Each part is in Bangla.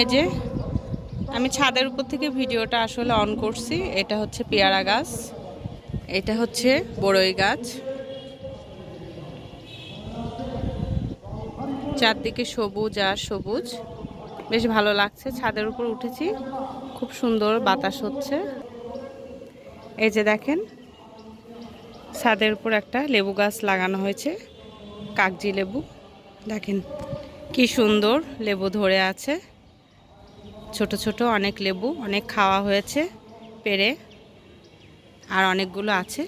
এই যে, আমি ছাদের উপর থেকে ভিডিওটা আসলে অন করছি। এটা হচ্ছে পেয়ারা গাছ। এটা হচ্ছে বড়ই গাছ। চারদিকে সবুজ আর সবুজ। বেশ ভালো লাগছে, ছাদের উপর উঠেছি। খুব সুন্দর বাতাস হচ্ছে। এই যে দেখেন, ছাদের উপর একটা লেবু গাছ লাগানো হয়েছে, কাগজি লেবু। দেখেন, কি সুন্দর লেবু ধরে আছে। ছোট ছোট অনেক লেবু, অনেক খাওয়া হয়েছে, পেরে, আর অনেকগুলো আছে।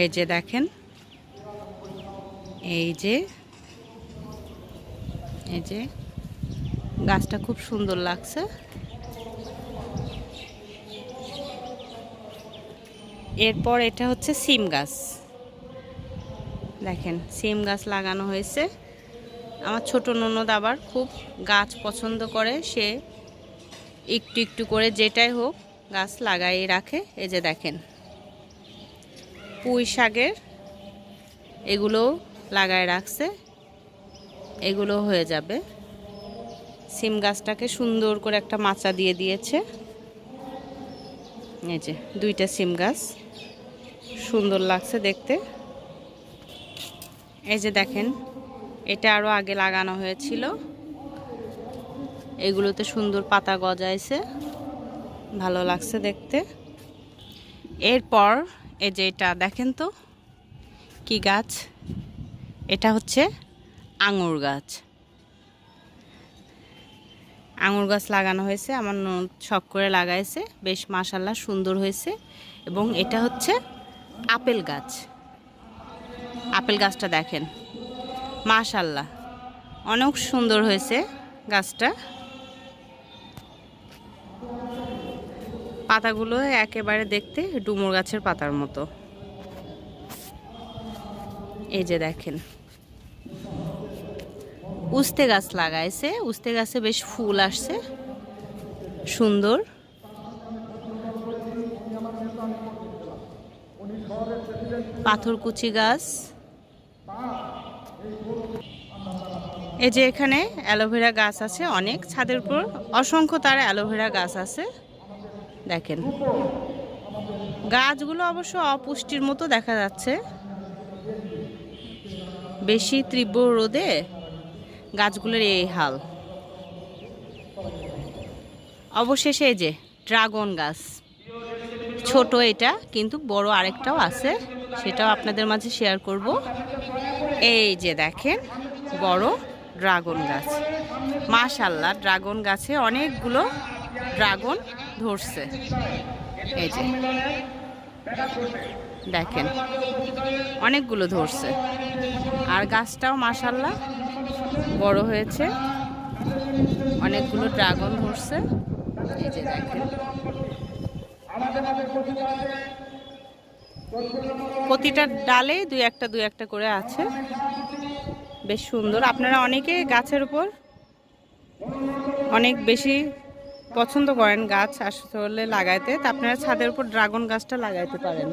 এই যে দেখেন, এই যে এই যে, গাছটা খুব সুন্দর লাগছে। এরপর এটা হচ্ছে সিম গাছ। দেখেন, সিম গাছ লাগানো হয়েছে। আমার ছোট ননদ আবার খুব গাছ পছন্দ করে, সে একটু একটু করে যেটাই হোক গাছ লাগাই রাখে। এই যে দেখেন, পুঁই শাকের এগুলো লাগায় রাখছে, এগুলো হয়ে যাবে। সিম গাছটাকে সুন্দর করে একটা মাচা দিয়ে দিয়েছে। এই যে দুইটা সিম গাছ, সুন্দর লাগছে দেখতে। এই যে দেখেন, এটা আরও আগে লাগানো হয়েছিল। এগুলোতে সুন্দর পাতা গজাইছে। ভালো লাগছে দেখতে। এরপর এই যে এটা, দেখেন তো কি গাছ? এটা হচ্ছে আঙুর গাছ। আঙুর গাছ লাগানো হয়েছে, আমার শখ করে লাগাইছে। বেশ মাশাল্লাহ সুন্দর হয়েছে এবং এটা হচ্ছে আপেল গাছ। আপেল গাছটা দেখেন। মাশাল্লাহ, অনেক সুন্দর হয়েছে গাছটা। পাতাগুলো একেবারে দেখতে ডুমুর গাছের পাতার মতো। এই যে দেখেন। উস্তে গাছ লাগাইছে, উস্তে গাছে বেশ ফুল আসছে। সুন্দর। পাথরকুচি গাছ। এই যে এখানে অ্যালোভেরা গাছ আছে অনেক, ছাদের উপর অসংখ্য তার অ্যালোভেরা গাছ আছে। দেখেন। গাছগুলো অবশ্য অপুষ্টির মতো দেখা যাচ্ছে। বেশি তীব্র রোদে গাছগুলোর এই হাল। অবশেষে এই যে ড্রাগন গাছ। ছোট এটা, কিন্তু বড় আরেকটাও আছে, সেটাও আপনাদের মাঝে শেয়ার করব। এই যে দেখেন, বড় ড্রাগন গাছ। মাশাল্লাহ ড্রাগন গাছে অনেকগুলো ড্রাগন ধরছে। এই যে। দেখেন, অনেকগুলো ধরছে। আর গাছটাও মাশাল্লাহ বড় হয়েছে। অনেকগুলো ড্রাগন ধরছে। এই যে দেখেন। প্রতিটা ডালে দুই একটা দুই একটা করে আছে। বেশ সুন্দর। আপনারা অনেকে গাছের উপর অনেক বেশি পছন্দ করেন গাছ আসলে লাগাইতে, তা আপনারা ছাদের উপর ড্রাগন গাছটা লাগাইতে পারেন।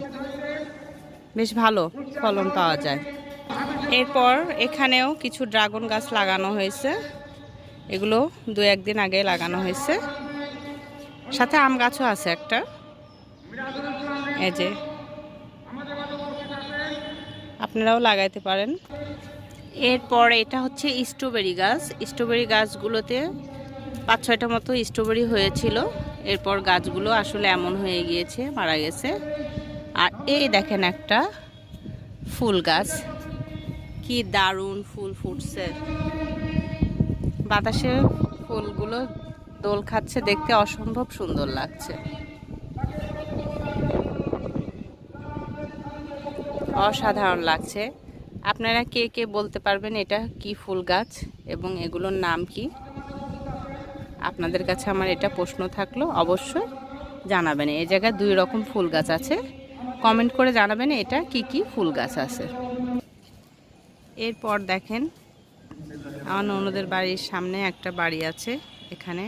বেশ ভালো ফলন পাওয়া যায়। এরপর এখানেও কিছু ড্রাগন গাছ লাগানো হয়েছে। এগুলো দু একদিন আগে লাগানো হয়েছে। সাথে আম গাছও আছে একটা। এই যে। আপনারাও লাগাইতে পারেন। এরপর এটা হচ্ছে স্ট্রবেরি গাছ। স্ট্রবেরি গাছগুলোতে পাঁচ ছয়টা মতো স্ট্রবেরি হয়েছিল। এরপর গাছগুলো আসলে এমন হয়ে গিয়েছে, মারা গেছে। আর এই দেখেন একটা ফুল গাছ। কি দারুণ ফুল ফুটছে। বাতাসে ফুলগুলো দোল খাচ্ছে, দেখতে অসম্ভব সুন্দর লাগছে। অসাধারণ লাগছে। আপনারা কে কে বলতে পারবেন এটা কি ফুল গাছ এবং এগুলোর নাম কি? আপনাদের কাছে আমার এটা প্রশ্ন থাকল, অবশ্যই জানাবেন। এই জায়গায় দুই রকম ফুল গাছ আছে। কমেন্ট করে জানাবেন এটা কি কি ফুল গাছ আছে। এরপর দেখেন, আমার অন্যদের বাড়ির সামনে একটা বাড়ি আছে এখানে।